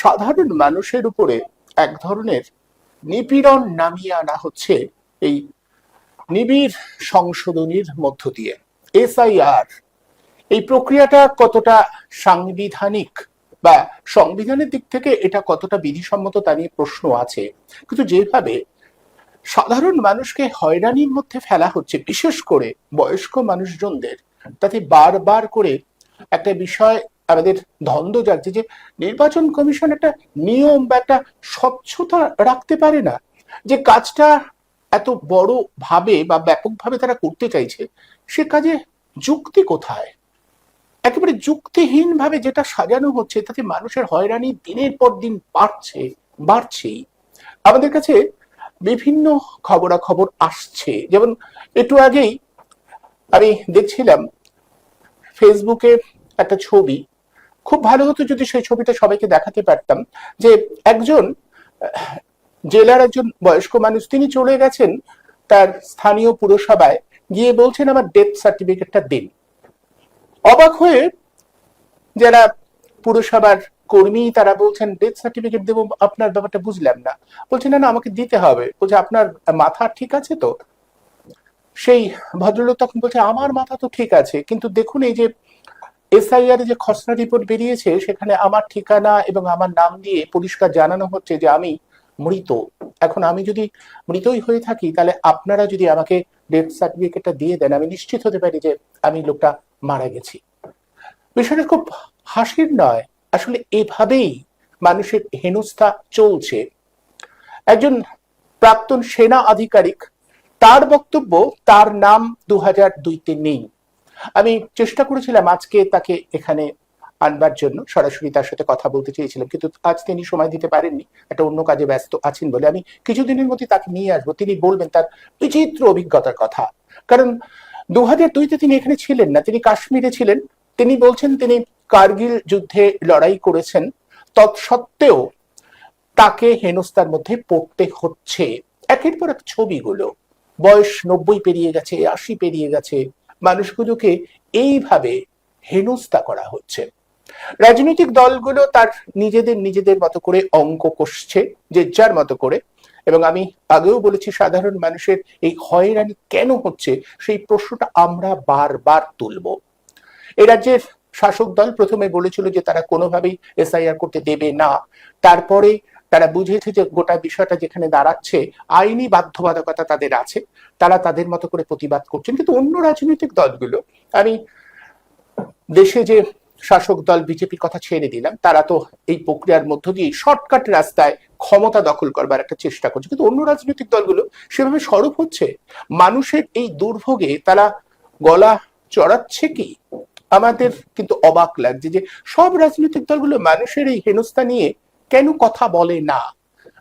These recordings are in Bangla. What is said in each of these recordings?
সাধারণ মানুষের উপরে এক ধরনের নিপীড়ন নামিয়ে আনা হচ্ছে এই নিবিড় সংশোধনীর মধ্য দিয়ে। এসআইআর, এই প্রক্রিয়াটা কতটা সাংবিধানিক বা সংবিধানের দিক থেকে এটা কতটা বিধিসম্মত তা নিয়ে প্রশ্ন আছে। কিন্তু যেভাবে সাধারণ মানুষকে হয়রানির মধ্যে ফেলা হচ্ছে, বিশেষ করে বয়স্ক মানুষজনদের, তাতে বারবার করে একটা বিষয় আমাদের ধন্দ যাচ্ছে যে নির্বাচন কমিশন একটা নিয়ম বা একটা স্বচ্ছতা রাখতে পারে না। যে কাজটা এত বড় ভাবে বা ব্যাপকভাবে তারা করতে চাইছে, সে কাজে যুক্তি কোথায়? একেবারে যুক্তিহীন ভাবে যেটা সাজানো হচ্ছে, তাতে মানুষের হয়রানি দিনের পর দিন বাড়ছে, বাড়ছেই। আমাদের কাছে বিভিন্ন খবরাখবর আসছে। যেমন একটু আগেই আমি দেখছিলাম ফেসবুকে একটা ছবি খুব ভালো হতো যদি সেই ছবিটা সবাইকে দেখাতে পারতাম যে একজন, জেলার একজন বয়স্ক মানুষ, তিনি চলে গেছেন তার স্থানীয় পুরসভায় গিয়ে বলছেন, আমার ডেথ সার্টিফিকেটটা দিন। অবাক হয়ে যারা পুরসভার কর্মী, তারা বলছেন ডেথ সার্টিফিকেট দেবো, আপনার ব্যাপারটা বুঝলাম না। বলছেন না না, আমাকে দিতে হবে। বলছে, আপনার মাথা ঠিক আছে তো? সেই ভদ্রলোক তখন বলছে, আমার মাথা তো ঠিক আছে, কিন্তু দেখুন এই যে এসআইআর যে খসড়া রিপোর্ট বেরিয়েছে, সেখানে আমার ঠিকানা এবং আমার নাম দিয়ে পরিষ্কার জানানো হচ্ছে যে আমি মৃত। এখন আমি যদি মৃতই হয়ে থাকি, তাহলে আপনারা যদি আমাকে ডেথ সার্টিফিকেটটা দিয়ে দেন, আমি নিশ্চিত হতে পারি যে আমি লোকটা মারা গেছি। বিষয়টা খুব হাসির নয়। আসলে এভাবেই মানুষের হেনস্থা চলছে। একজন প্রাক্তন সেনা আধিকারিক, তার বক্তব্য, তার নাম দু হাজার দুইতে নেই। আমি চেষ্টা করেছিলাম আজকে তাকে এখানে আনবার জন্য। সরাসরি তার সাথে কথা বলতে চেয়েছিলাম, কিন্তু আজ তিনি সময় দিতে পারেননি। একটা অন্য কাজে ব্যস্ত আছেন বলে আমি কিছুদিনের মধ্যে তাকে নিয়ে আসব। তিনি বলবেন তার বিচিত্র অভিজ্ঞতার কথা। কারণ দু হাজার দুইতে তিনি এখানে ছিলেন না, তিনি কাশ্মীরে ছিলেন। তিনি বলছেন তিনি কার্গিল যুদ্ধে লড়াই করেছেন। তৎসত্ত্বেও তাকে হেনস্তার মধ্যে পড়তে হচ্ছে। একের পর এক ছবিগুলো। বয়স নব্বই পেরিয়ে গেছে, আশি পেরিয়ে গেছে। মানুষগুলোকে এইভাবে হেনস্থা করা হচ্ছে। রাজনৈতিক দলগুলো তার নিজেদের নিজেদের মতো করে অঙ্ক কষছে, যে যার মতো করে। এবং আমি আগেও বলেছি, সাধারণ মানুষের এই হয়রানি কেন হচ্ছে, সেই প্রশ্নটা আমরা বারবার তুলব। এ রাজ্যের শাসক দল প্রথমে বলেছিল যে তারা কোনোভাবেই এসআইআর করতে দেবে না। তারপরে তারা বুঝেছে যে গোটা বিষয়টা যেখানে দাঁড়াচ্ছে, আইনি বাধ্যবাধকতা তাদের আছে, তারা তাদের মতো করে প্রতিবাদ করছেন। কিন্তু অন্য রাজনৈতিক দলগুলো, আমি দেশে যে শাসক দল বিজেপির কথা ছেড়ে দিলাম, তারা তো এই প্রক্রিয়ার মধ্য দিয়ে শর্টকাট রাস্তায় ক্ষমতা দখল করবার একটা চেষ্টা করছে। কিন্তু অন্য রাজনৈতিক দলগুলো সেভাবে স্বরূপ হচ্ছে। মানুষের এই দুর্ভোগে তারা গলা চড়াচ্ছে কি? আমাদের কিন্তু অবাক লাগছে যে সব রাজনৈতিক দলগুলো মানুষের এই হেনস্থা নিয়ে কেন কথা বলে না?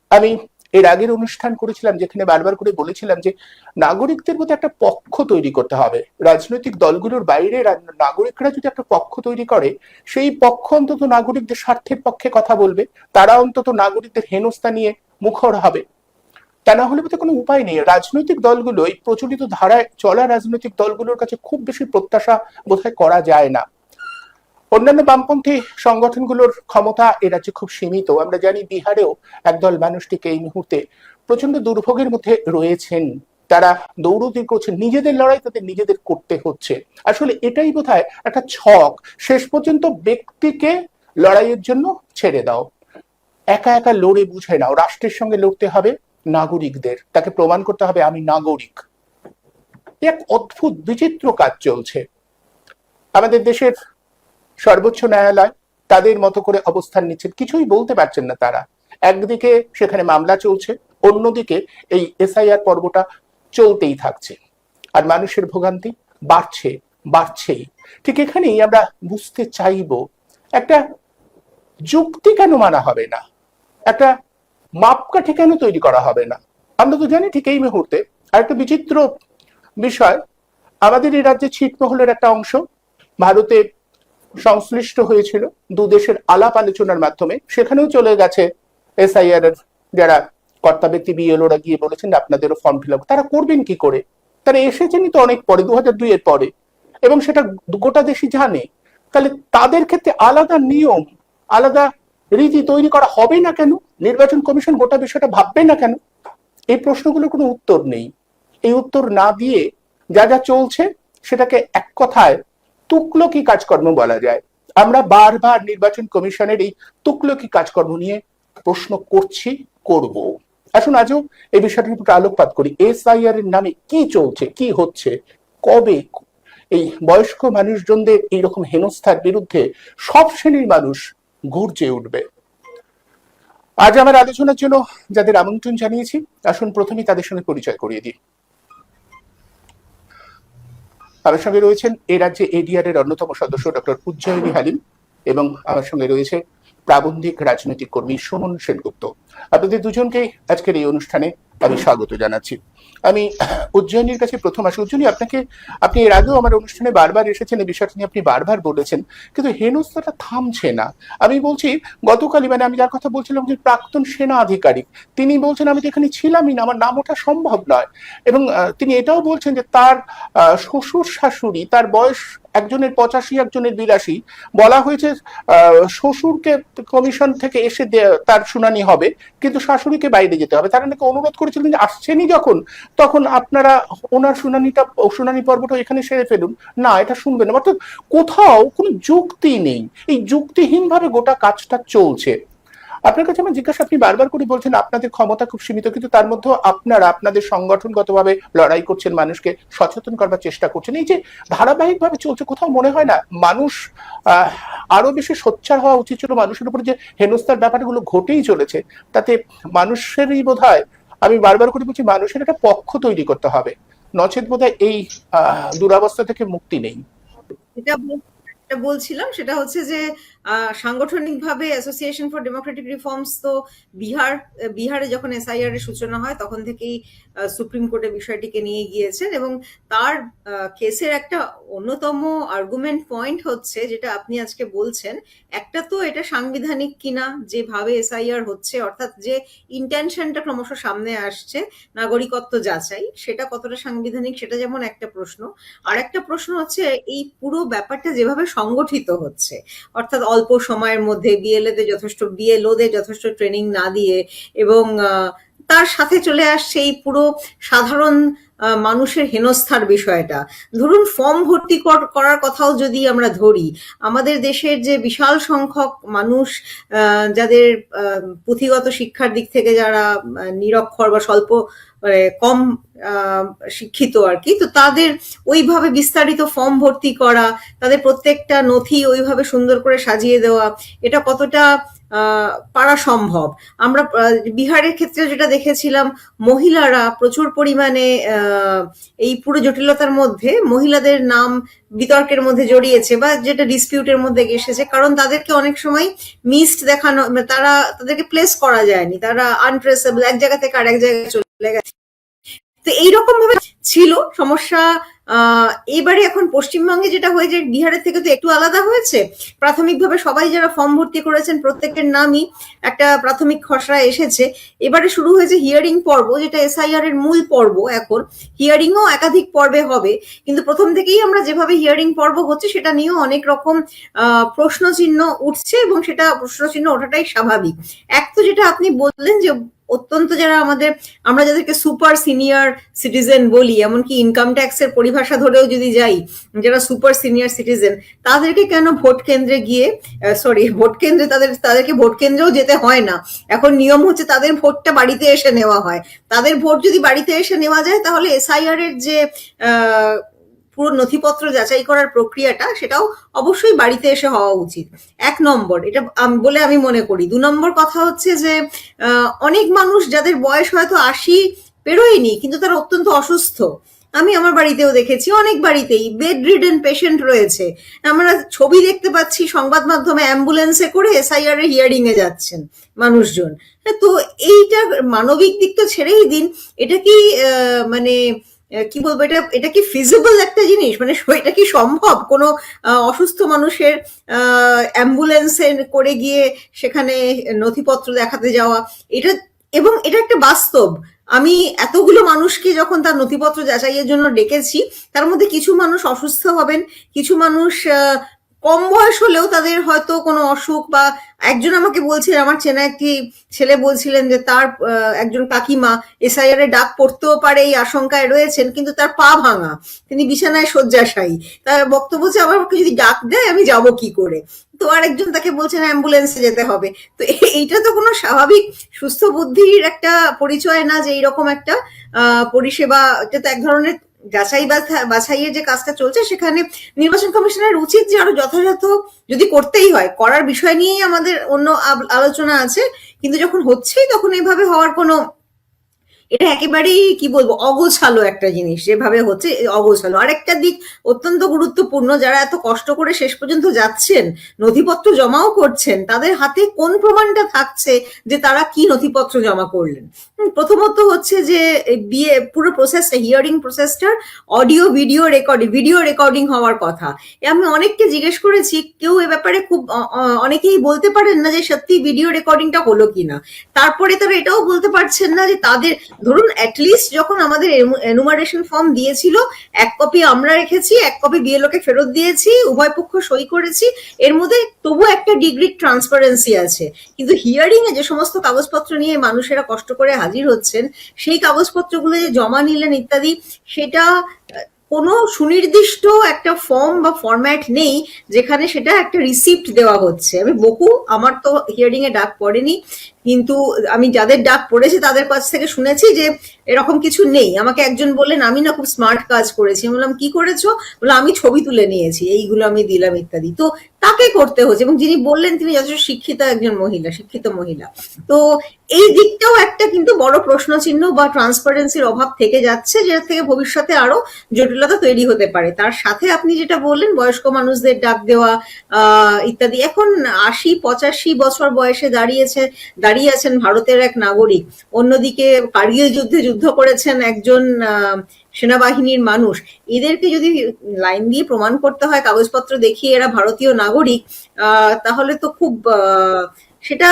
আমি এর আগের অনুষ্ঠান করেছিলাম যেখানে বারবার করে বলেছিলাম যে নাগরিকদের মধ্যে একটা পক্ষ তৈরি করতে হবে। রাজনৈতিক দলগুলোর বাইরে নাগরিকরা যদি একটা পক্ষ তৈরি করে, সেই পক্ষ অন্তত নাগরিকদের স্বার্থের পক্ষে কথা বলবে। তারা অন্তত নাগরিকদের হেনস্থা নিয়ে মুখর হবে। তা না হলে তো কোনো উপায় নেই। রাজনৈতিক দলগুলো এই প্রচলিত ধারায় চলা রাজনৈতিক দলগুলোর কাছে খুব বেশি প্রত্যাশা বোধহয় করা যায় না। অন্যান্য বামপন্থী সংগঠনগুলোর ক্ষমতা এ রাজ্যে খুব সীমিত। আমরা জানি বিহারেও একদল মানুষটিকে এই মুহূর্তে প্রচণ্ড দুর্ভোগের মধ্যে রয়েছেন। তারা দৌড়তি করছেন নিজেদের লড়াই তাদের নিজেদের করতে হচ্ছে। আসলে এটাই বোধহয় একটা ছক। শেষ পর্যন্ত ব্যক্তিকে লড়াইয়ের জন্য ছেড়ে দাও। একা একা লড়ে বুঝে নাও। রাষ্ট্রের সঙ্গে লড়তে হবে নাগরিকদের। তাকে প্রমাণ করতে হবে, আমি নাগরিক। এক অদ্ভুত, বিচিত্র কাজ চলছে। আমাদের দেশের সর্বোচ্চ ন্যায়ালয় তাদের মতো করে অবস্থান নিচ্ছেন। কিছুই বলতে পারছেন না তারা। একদিকে সেখানে মামলা চলছে, অন্যদিকে এই এসআইআর পর্বটা চলতেই থাকছে। আর মানুষের ভোগান্তি বাড়ছে, বাড়ছেই। ঠিক এখানেই আমরা বুঝতে চাইব, একটা যুক্তি কেন মানা হবে না? একটা মাপকাঠি কেন তৈরি করা হবে না? আমরা তো জানি ঠিক এই মুহূর্তে আর একটা বিচিত্র বিষয়, আমাদের এই রাজ্যে ছিটমহলের একটা অংশ ভারতে সংশ্লিষ্ট হয়েছিল দু দেশের আলাপ আলোচনার মাধ্যমে। সেখানেও চলে গেছে এসআইআর এর যারা কর্তা ব্যক্তি বিএলওরা গিয়ে বলেছেন, আপনাদেরও ফর্ম ফিল তারা করবেন কি করে? তারা এসেছেনই তো অনেক পরে দু হাজার দুই এর পরে। এবং সেটা গোটা দেশই জানে। তাহলে তাদের ক্ষেত্রে আলাদা নিয়ম, আলাদা রীতি তৈরি করা হবে না কেন? নির্বাচন কমিশন গোটা বিষয়টা ভাববে না কেন? এই প্রশ্নগুলোর কোনো উত্তর নেই। এই উত্তর না দিয়ে যা যা চলছে, সেটাকে এক কথায় তুকলকি কাজকর্ম বলা যায়। আমরা বারবার নির্বাচন কমিশনের এই তুকলকি কাজকর্ম নিয়ে প্রশ্ন করছি, করব। আসুন আজও এই বিষয়টার উপর আলোকপাত করি। এসআইআর এর নামে কি চলছে, কি হচ্ছে, কবে এই বয়স্ক মানুষজনদের এইরকম হেনস্থার বিরুদ্ধে সব শ্রেণির মানুষ গর্জে উঠবে? আজ আমার আলোচনার জন্য যাদের আমন্ত্রণ জানিয়েছি, আসুন প্রথমেই তাদের সঙ্গে পরিচয় করিয়ে দিই। আমার সঙ্গে রয়েছেন এ রাজ্যে এডিআর এর অন্যতম সদস্য ডক্টর উজ্জয়নী হালিম এবং আমার সঙ্গে রয়েছে প্রাবন্ধিক রাজনৈতিক কর্মী সুমন সেনগুপ্ত। আপনাদের দুজনকেই আজকের এই অনুষ্ঠানে আমি স্বাগত জানাচ্ছি। আমি উজ্জয়িনীর কাছে প্রথম আসি। উজ্জয়িনী, আপনাকে, আপনি এর আগেও আমার অনুষ্ঠানে বারবার এসেছেন, এই বিষয়টা নিয়ে আপনি বারবার বলেছেন, কিন্তু হেনস্থাটা থামছে না। আমি বলছি, গতকালই মানে আমি যার কথা বলছিলাম যে প্রাক্তন সেনা আধিকারিক, তিনি বলছেন, আমি তো এখানে ছিলামই না, আমার নাম ওঠা সম্ভব নয়। এবং তিনি এটাও বলছেন যে তার শ্বশুর শাশুড়ি, তার বয়স একজনের পঁচাশি, একজনের বিরাশি। বলা হয়েছে শ্বশুরকে কমিশন থেকে এসে তার শুনানি হবে, কিন্তু শাশুড়িকে বাইরে যেতে হবে। তারা নাকি অনুরোধ করেছিলেন যে আসছেনই যখন, তখন আপনারা ওনার শুনানিটা, শুনানি পর্বটা এখানে সেরে ফেলুন। না, এটা শুনবেন অর্থাৎ কোথাও কোনো যুক্তি নেই। এই যুক্তিহীন ভাবে গোটা কাজটা চলছে। আপনার কাছে আমার জিজ্ঞাসা, আপনি বারবার করে বলছেন আপনাদের ক্ষমতা খুব সীমিত, কিন্তু তার মধ্যেও আপনারা আপনাদের সংগঠনগতভাবে লড়াই করছেন, মানুষকে সচেতন করবার চেষ্টা করছেন। এই যে ধারাবাহিকভাবে চলছে, কোথাও মনে হয় না মানুষ আরও বেশি সোচ্চার হওয়া উচিত ছিল মানুষের উপরে যে হেনস্থার ব্যাপারগুলো ঘটেই চলেছে, তাতে মানুষেরই বোধ আমি বারবার করে বলছি, মানুষের একটা পক্ষ তৈরি করতে হবে। নচেত বোধ এই দুরাবস্থা থেকে মুক্তি নেই। যেটা বলছিলাম, সেটা হচ্ছে যে সাংগঠনিকভাবে অ্যাসোসিয়েশন ফর ডেমোক্রেটিক রিফর্মস তো বিহার, বিহারে যখন এসআইআর এর সূচনা হয়, তখন থেকেই সুপ্রিম কোর্টে বিষয়টিকে নিয়ে গিয়েছেন এবং তার কেসের একটা অন্যতম আর্গুমেন্ট পয়েন্ট হচ্ছে যেটা আপনি আজকে বলছেন, একটা তো এটা সাংবিধানিক কিনা যেভাবে এসআইআর হচ্ছে, অর্থাৎ যে ইন্টেনশনটা ক্রমশ সামনে আসছে, নাগরিকত্ব যাচাই, সেটা কতটা সাংবিধানিক সেটা যেমন একটা প্রশ্ন। আর একটা প্রশ্ন হচ্ছে, এই পুরো ব্যাপারটা যেভাবে সংগঠিত হচ্ছে, অর্থাৎ অল্প সময়ের মধ্যে বিএলএ তে যথেষ্ট বিএলওদের যথেষ্ট ট্রেনিং না দিয়ে এবং তার সাথে চলে আসছে এই পুরো সাধারণ মানুষের হেনস্থার বিষয়টা। ধরুন ফর্ম ভর্তি কর- করার কথাও যদি আমরা ধরি, আমাদের দেশের যে বিশাল সংখ্যক মানুষ যাদের পুঁথিগত শিক্ষার দিক থেকে যারা নিরক্ষর বা স্বল্প মানে কম শিক্ষিত আর কি, তো তাদের ওইভাবে বিস্তারিত ফর্ম ভর্তি করা, তাদের প্রত্যেকটা নথি ওইভাবে সুন্দর করে সাজিয়ে দেওয়া, এটা কতটা পারা সম্ভব। আমরা বিহারের ক্ষেত্রে যেটা দেখেছিলাম, মহিলারা প্রচুর পরিমাণে এই পুরো জটিলতার মধ্যে মহিলাদের নাম বিতর্কের মধ্যে জড়িয়েছে বা যেটা ডিসপিউটের মধ্যে এসেছে। কারণ তাদেরকে অনেক সময় মিসড দেখানো মানে তারা, তাদেরকে প্লেস করা যায়নি। তারা আনট্রেসেবল এক জায়গা থেকে আরেক জায়গায় চলে গেছে। তো এইরকম ভাবে ছিল, সমস্যা এবারে এখন পশ্চিমবঙ্গে যেটা হয়েছে, বিহারের থেকে তো একটু আলাদা হয়েছে। প্রাথমিকভাবে সবাই যারা ফর্ম ভর্তি করেছেন, প্রত্যেকের নামই একটা প্রাথমিক খসড়া এসেছে। এবারে শুরু হয়েছে হিয়ারিং পর্ব, যেটা এসআইআর এর মূল পর্ব এখন। হিয়ারিংও একাধিক পর্বে হবে, কিন্তু প্রথম থেকেই আমরা যেভাবে হিয়ারিং পর্ব হচ্ছে, সেটা নিয়েও অনেক রকম প্রশ্ন চিহ্ন উঠছে এবং সেটা প্রশ্ন চিহ্ন ওঠাটাই স্বাভাবিক। এক তো যেটা আপনি বললেন যে অত্যন্ত যারা আমাদের, আমরা যাদেরকে সুপার সিনিয়র সিটিজেন বলি, এমনকি ইনকাম ট্যাক্সের পরিভাষা ধরেও যদি যাই, যারা সুপার সিনিয়র সিটিজেন তাদেরকে কেন ভোট কেন্দ্রে গিয়ে সরি ভোট কেন্দ্রে তাদের, তাদেরকে ভোট কেন্দ্রেও যেতে হয় না? এখন নিয়ম হচ্ছে তাদের ভোটটা বাড়িতে এসে নেওয়া হয়। তাদের ভোট যদি বাড়িতে এসে নেওয়া যায়, তাহলে এসআইআর এর যে পুরো নথিপত্র যাচাই করার প্রক্রিয়াটা সেটাও অবশ্যই বাড়িতে এসে হওয়া উচিত। এক নম্বর এটা বলে আমি মনে করি দু নম্বর কথা হচ্ছে যে অনেক মানুষ যাদের বয়স হয়তো আশি পেরোয়নি কিন্তু তারা অত্যন্ত অসুস্থ। আমি আমার বাড়িতেও দেখেছি অনেক বাড়িতেই বেড রিডেন পেশেন্ট রয়েছে। আমরা ছবি দেখতে পাচ্ছি সংবাদ মাধ্যমে অ্যাম্বুলেন্সে করে এসআইআর এর হিয়ারিং এ যাচ্ছেন মানুষজন। হ্যাঁ, তো এইটা মানবিক দিক তো ছেড়েই দিন। এটা কি মানে কি বলব, এটা এটা কি ফিজিবল একটা জিনিস? মানে এটা কি সম্ভব? কোনো অসুস্থ মানুষের অ্যাম্বুলেন্সে করে গিয়ে সেখানে নথিপত্র দেখাতে যাওয়া, এটা, এবং এটা একটা বাস্তব। আমি এতগুলো মানুষকে যখন তার নথিপত্র যাচাইয়ের জন্য ডেকেছি, তার মধ্যে কিছু মানুষ অসুস্থ হবেন, কিছু মানুষ কম বয়স হলেও তাদের হয়তো কোনো অসুখ বা একজন আমাকে বলছিলেন আমার চেনা একটি ছেলে বলছিলেন যে তার একজন কাকিমা এসআইআর এ ডাক পড়তেও পারে, এই আশঙ্কায় রয়েছেন, কিন্তু তার পা ভাঙা। তিনি বিছানায় শয্যাশায়ী। তার বক্তব্য হচ্ছে আমাকে যদি ডাক দেয়, আমি যাব কি করে? তো আরেকজন তাকে বলছেন, অ্যাম্বুলেন্সে যেতে হবে। তো এইটা তো কোনো স্বাভাবিক সুস্থ বুদ্ধির একটা পরিচয় না যে এইরকম একটা পরিষেবা, এটা তো এক ধরনের যাচাই বাছা- বাছাইয়ের যে কাজটা চলছে, সেখানে নির্বাচন কমিশনের উচিত যে আরও যথাযথ যদি করতেই হয়, করার বিষয় নিয়েই আমাদের অন্য আলোচনা আছে। কিন্তু যখন হচ্ছেই তখন এইভাবে হওয়ার কোনো এটা একেবারেই, কি বলব, অগোছালো একটা জিনিস। যেভাবে হচ্ছে অগোছালো। আরেকটা দিক অত্যন্ত গুরুত্বপূর্ণ, যারা এত কষ্ট করে শেষ পর্যন্ত যাচ্ছেন, নথিপত্র জমাও করছেন, তাদের হাতে কোন প্রমাণটা থাকছে যে তারা কি নথিপত্র জমা করলেন? প্রথমত হচ্ছে যে বিয়ে, পুরো প্রসেসটা hearing প্রসেসটার audio video recording video recording হওয়ার কথা। আমি অনেককে জিজ্ঞেস করেছি, কেউ এ ব্যাপারে খুব অনেকেই বলতে পারেন না যে সত্যি ভিডিও রেকর্ডিংটা হলো কিনা। তারপরে তারা এটাও বলতে পারছেন না যে তাদের ধরুন অ্যাটলিস্ট যখন আমাদের এনুমারেশন ফর্ম দিয়েছিল, এক কপি আমরা রেখেছি, এক কপি বিএলওকে ফেরত দিয়েছি, উভয় পক্ষ সই করেছি, এর মধ্যে তবু একটা ডিগ্রি ট্রান্সপারেন্সি আছে। কিন্তু হিয়ারিং এ যে সমস্ত কাগজপত্র নিয়ে মানুষেরা কষ্ট করে হাজির হচ্ছেন, সেই কাগজপত্রগুলো যে জমা নিলেন ইত্যাদি, সেটা কোনো সুনির্দিষ্ট একটা ফর্ম বা ফরম্যাট নেই, যেখানে সেটা একটা রিসিপ্ট দেওয়া হচ্ছে। আমি বহু, আমার তো হিয়ারিং এ ডাক পড়েনি। কিন্তু আমি যাদের ডাক পড়েছি তাদের কাছ থেকে শুনেছি যে এরকম কিছু নেই। আমাকে একজন বললেন, আমি না খুব স্মার্ট কাজ করেছি। আমি বললাম, কি করেছ? বলে আমি ছবি তুলে নিয়েছি, এইগুলো আমি দিলাম ইত্যাদি। তো তাকে করতে হচ্ছে এবং যিনি বললেন তিনি যথেষ্ট শিক্ষিত একজন মহিলা, শিক্ষিত মহিলা। তো এই দিকটাও একটা কিন্তু বড় প্রশ্ন চিহ্ন বা ট্রান্সপারেন্সির অভাব থেকে যাচ্ছে, যেটা থেকে ভবিষ্যতে আরও জটিলতা তৈরি হতে পারে। তার সাথে আপনি যেটা বললেন, বয়স্ক মানুষদের ডাক দেওয়া ইত্যাদি। এখন আশি, পঁচাশি বছর বয়সে দাঁড়িয়েছে, দাঁড়িয়ে আছেন ভারতের এক নাগরিক। অন্যদিকে কার্গিল যুদ্ধে যুদ্ধ করেছেন একজন সেনাবাহিনীর মানুষ। এদেরকে যদি লাইন দিয়ে প্রমাণ করতে হয়, কাগজপত্র দেখিয়ে এরা ভারতীয় নাগরিক তাহলে তো খুব সেটা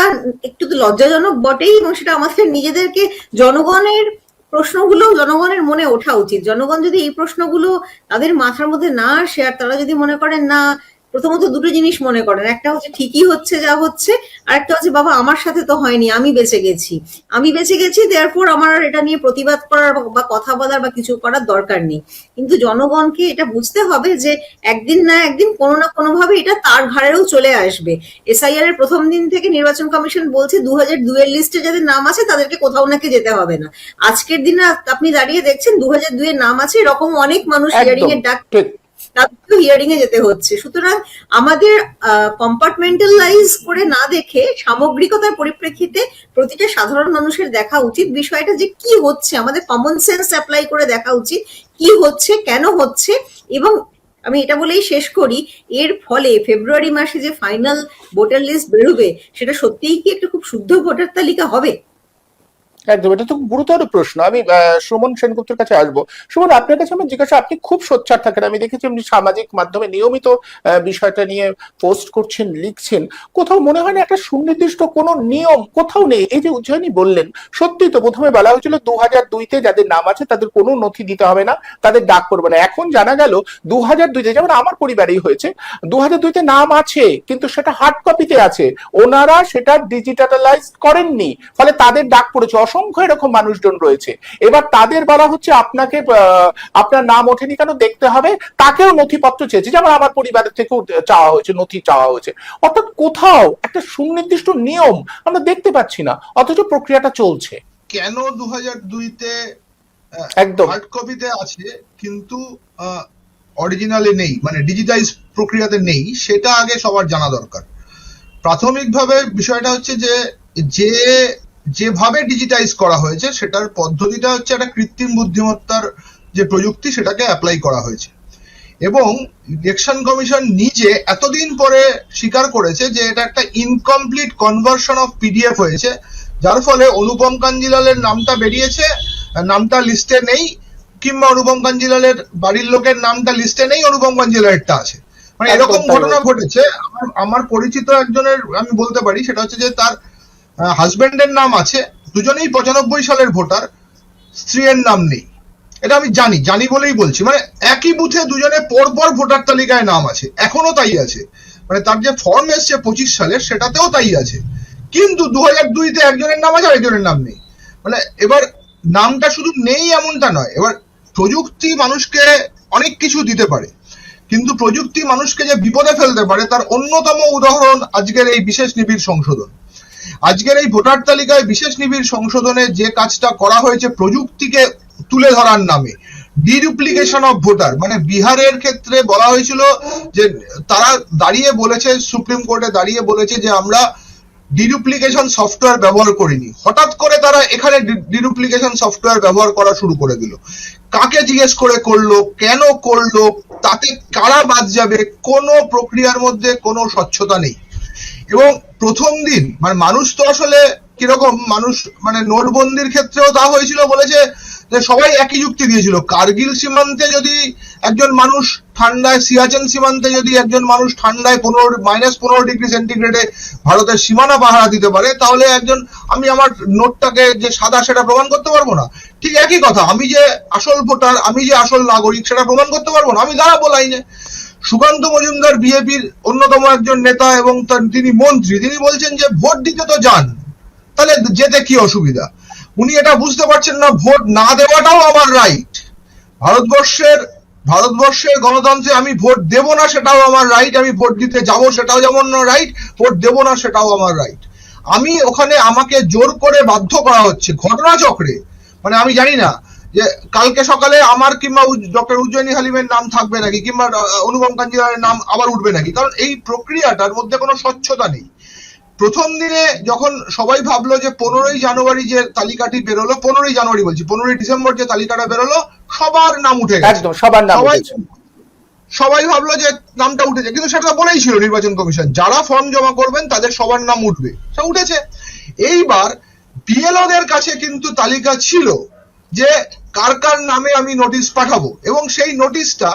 একটু তো লজ্জাজনক বটেই এবং সেটা আমাদের নিজেদেরকে জনগণের প্রশ্নগুলো জনগণের মনে ওঠা উচিত। জনগণ যদি এই প্রশ্নগুলো তাদের মাথার মধ্যে না আসে, আর তারা যদি মনে করেন না প্রথমত দুটো জিনিস মনে করেন। একটা হচ্ছে ঠিকই হচ্ছে যা হচ্ছে আর একটা হচ্ছে বাবা আমার সাথে তো হয়নি আমি বেঁচে গেছি। আমি বেঁচে গেছি দেয়ারপর আমার আর এটা নিয়ে প্রতিবাদ করার বা- কথা বলার বা কিছু করার দরকার নেই। কিন্তু জনগণকে এটা বুঝতে হবে যে একদিন না একদিন কোনো না কোনো ভাবে এটা তার ঘাড়েও চলে আসবে। এসআইআর এর প্রথম দিন থেকে নির্বাচন কমিশন বলছে দু হাজার দুয়ের লিস্টে যাদের নাম আছে তাদেরকে কোথাও নাকি যেতে হবে না। আজকের দিনে আপনি দাঁড়িয়ে দেখছেন দু হাজার দুয়ের নাম আছে এরকম অনেক মানুষ হিয়ারিং এর ডাক তাদেরকেও হিয়ারিং এ যেতে হচ্ছে। সুতরাং আমাদের কম্পার্টমেন্টালাইজ করে না দেখে সামগ্রিকতার পরিপ্রেক্ষিতে প্রতিটা সাধারণ মানুষের দেখা উচিত। বিষয়টা যে কি হচ্ছে, আমাদের কমন সেন্স অ্যাপ্লাই করে দেখা উচিত। কি হচ্ছে, কেন হচ্ছে? এবং আমি এটা বলেই শেষ করি, এর ফলে ফেব্রুয়ারি মাসে যে ফাইনাল ভোটার লিস্ট বেরোবে, সেটা সত্যিই কি একটা খুব শুদ্ধ ভোটার তালিকা হবে? একদম, এটা তো গুরুতর প্রশ্ন। আমি সুমন সেনগুপ্তের কাছে আসব। সুমন, আপনার কাছে আমার জিজ্ঞাসা, আপনি খুব সোচ্চার থাকেন। আমি দেখেছি আপনি সামাজিক মাধ্যমে নিয়মিত বিষয়টা নিয়ে পোস্ট করছেন, লিখছেন। কোথাও মনে হয় না একটা সুনির্দিষ্ট কোনো নিয়ম কোথাও নেই। এই যে উজ্জয়িনী বললেন সত্যি তো প্রথমে বলা হয়েছিল দু হাজার দুইতে যাদের নাম আছে, তাদের কোনো নথি দিতে হবে না, তাদের ডাক করবে না। এখন জানা গেল দু হাজার দুইতে, যেমন আমার পরিবারেই হয়েছে দু হাজার দুইতে নাম আছে, কিন্তু সেটা হার্ড কপিতে আছে। ওনারা সেটা ডিজিটালাইজ করেননি, ফলে তাদের ডাক পড়েছে। অসংখ্য এরকম মানুষজন রয়েছে। এবার তাদের বলা হচ্ছে আপনাকে আপনার নাম ওঠেনি কেন? দেখতে হবে। তাকেও নথিপত্র চেয়েছে। যেমন আমার পরিবারের থেকেও চাওয়া হয়েছে নথি চাওয়া হয়েছে। অর্থাৎ কোথাও একটা সুনির্দিষ্ট নিয়ম আমরা দেখতে পাচ্ছি না। অথচ প্রক্রিয়াটা চলছে। কেন দু হাজার দুইতে একদম। হার্ড কপিতে আছে কিন্তু অরিজিনালে নেই মানে ডিজিটাইজ প্রক্রিয়াতে নেই সেটা আগে সবার জানা দরকার। প্রাথমিকভাবে বিষয়টা হচ্ছে যে যে যেভাবে ডিজিটাইজ করা হয়েছে সেটার পদ্ধতিটা হচ্ছে একটা কৃত্রিম বুদ্ধিমত্তার যে প্রযুক্তি সেটাকে অ্যাপ্লাই করা হয়েছে। এবং ইলেকশন কমিশন নিজে এতদিন পরে স্বীকার করেছে যে এটা একটা ইনকমপ্লিট কনভার্সন অফ পিডিএফ হয়েছে যার ফলে অনুপম কাঞ্জিলালের নামটা বেরিয়েছে নামটা লিস্টে নেই কিংবা অনুপম কাঞ্জিলালের বাড়ির লোকের নামটা লিস্টে নেই অনুপম কাঞ্জিলালেরটা আছে। মানে এরকম ঘটনা ঘটেছে। আমার আমার পরিচিত একজনের আমি বলতে পারি সেটা হচ্ছে যে তার হাজবেন্ডের নাম আছে। দুজনেই পঁচানব্বই সালের ভোটার, স্ত্রীর নাম নেই। এটা আমি জানি জানি বলেই বলছি। মানে একই বুথে দুজনে পরপর ভোটার তালিকায় নাম আছে। এখনও তাই আছে। মানে তার যে ফর্ম এসছে পঁচিশ সালের, সেটাতেও তাই আছে। কিন্তু দু হাজার দুইতে একজনের নাম আছে, আরেকজনের নাম নেই। মানে এবার নামটা শুধু নেই এমনটা নয়। এবার প্রযুক্তি মানুষকে অনেক কিছু দিতে পারে। কিন্তু প্রযুক্তি মানুষকে যে বিপদে ফেলতে পারে, তার অন্যতম উদাহরণ আজকের এই বিশেষ নিবিড় সংশোধন। আজকের এই ভোটার তালিকায় বিশেষ নিবিড় সংশোধনে যে কাজটা করা হয়েছে প্রযুক্তিকে তুলে ধরার নামে ডিডুপ্লিকেশন অফ ভোটার মানে বিহারের ক্ষেত্রে বলা হয়েছিল যে তারা দাঁড়িয়ে বলেছে, সুপ্রিম কোর্টে দাঁড়িয়ে বলেছে যে আমরা ডিডুপ্লিকেশন সফটওয়্যার ব্যবহার করিনি। হঠাৎ করে তারা এখানে ডিডুপ্লিকেশন সফটওয়্যার ব্যবহার করা শুরু করে দিল। কাকে জিজ্ঞেস করে করল, কেন করল, তাতে কারা বাদ যাবে, কোনো প্রক্রিয়ার মধ্যে কোনো স্বচ্ছতা নেই। এবং প্রথম দিন মানে মানুষ তো আসলে কীরকম, মানুষ মানে নোটবন্দির ক্ষেত্রেও তা হয়েছিল বলেছে যে সবাই একই যুক্তি দিয়েছিল। কার্গিল সীমান্তে যদি একজন মানুষ ঠান্ডায়, সিয়াচেন সীমান্তে যদি একজন মানুষ ঠান্ডায় পনেরো মাইনাস পনেরো ডিগ্রি সেন্টিগ্রেডে ভারতের সীমানা পাহারা দিতে পারে, তাহলে একজন, আমি আমার নোটটাকে যে সাদা সেটা প্রমাণ করতে পারব না? ঠিক একই কথা, আমি যে আসল ভোটার, আমি যে আসল নাগরিক, সেটা প্রমাণ করতে পারব না? আমি দাঁড়াবো লাইনে। সুকান্ত মজুমদার বিজেপির অন্যতম একজন নেতা এবং তিনি মন্ত্রী, তিনি বলছেন যে ভোট দিতে তো যান, তাহলে যেতে কি অসুবিধা? উনি এটা বুঝতে পারছেন না, ভোট না দেওয়াটাও আমার রাইট ভারতবর্ষের ভারতবর্ষের গণতন্ত্রে আমি ভোট দেব না সেটাও আমার রাইট আমি ভোট দিতে যাব সেটাও যেমন রাইট ভোট দেব না সেটাও আমার রাইট আমি ওখানে আমাকে জোর করে বাধ্য করা হচ্ছে, ঘটনাচক্রে মানে আমি জানি না যে কালকে সকালে আমার কিংবা ডক্টর উজ্জয়িনী হালিমের নাম থাকবে নাকি কিংবা অনুপম কাঞ্জিলালের নাম আবার উঠবে নাকি? কারণ এই প্রক্রিয়াটার মধ্যে কোনো স্বচ্ছতা নেই। প্রথম দিনে যখন সবাই ভাবলো যে পনেরোই জানুয়ারি যে তালিকাটি বেরোলো পনেরোই জানুয়ারি বলছি পনেরোই ডিসেম্বর যে তালিকাটা বেরোলো সবার নাম উঠে গেছে। সবার নাম সবাই ভাবলো যে নামটা উঠেছে কিন্তু সেটা বলেই ছিল নির্বাচন কমিশন যারা ফর্ম জমা করবেন তাদের সবার নাম উঠবে। সেটা উঠেছে। এইবার বিএলওদের কাছে কিন্তু তালিকা ছিল। যে কার কার নামে আমি নোটিশ পাঠাবো। এবং সেই নোটিশটা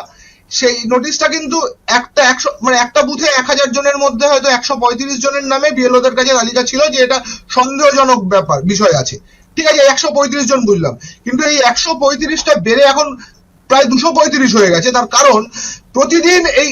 সেই নোটিশটা কিন্তু একটা একশো মানে একটা বুথে এক হাজার জনের মধ্যে হয়তো একশো পঁয়ত্রিশ জনের নামে বিএলওদের কাছে তালিকা ছিল যে এটা সন্দেহজনক ব্যাপার, বিষয় আছে। ঠিক আছে, একশো পঁয়ত্রিশ জন বুঝলাম। কিন্তু এই একশো পঁয়ত্রিশটা বেড়ে এখন প্রায় দুশো পঁয়ত্রিশ হয়ে গেছে। তার কারণ প্রতিদিন এই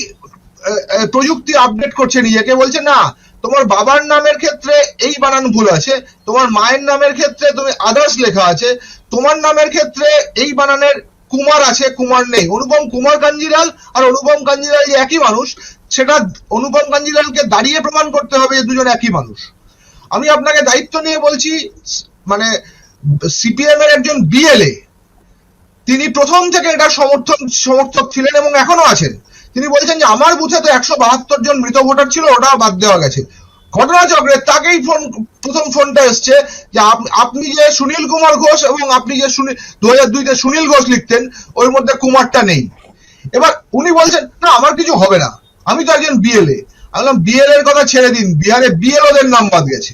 প্রযুক্তি আপডেট করছে নিজেকে, বলছে, না, তোমার বাবার নামের ক্ষেত্রে এই বানান ভুল আছে, তোমার মায়ের নামের ক্ষেত্রে তুমি আদার্স লেখা আছে তোমার নামের ক্ষেত্রে এই বানানের কুমার আছে, কুমার নেই। অনুপম কুমার কাঞ্জিলাল আর অনুপম কাঞ্জিলাল যে একই মানুষ, সেটা অনুপম কাঞ্জিলালকে দাঁড়িয়ে প্রমাণ করতে হবে যে দুজন একই মানুষ। আমি আপনাকে দায়িত্ব নিয়ে বলছি মানে সিপিএম এর একজন বিএলএ, তিনি প্রথম থেকে এটা সমর্থন, সমর্থক ছিলেন এবং এখনও আছেন। তিনি বলছেন যে, আমার বুথে তো একশো বাহাত্তর জন মৃত ভোটার ছিল, ওটা বাদ দেওয়া গেছে। ঘটনাচক্রে তাকেই ফোন, প্রথম ফোনটা এসছে যে আপনি যে সুনীল কুমার ঘোষ এবং আপনি যে সুনীল দু হাজার দুইতে সুনীল ঘোষ লিখতেন, ওর মধ্যে কুমারটা নেই। এবার উনি বলছেন, না, আমার কিছু হবে না। আমি তো একজন বিএলএ আমি বললাম বিএল এর কথা ছেড়ে দিন। বিহারে বিএল ওদের নাম বাদ গেছে।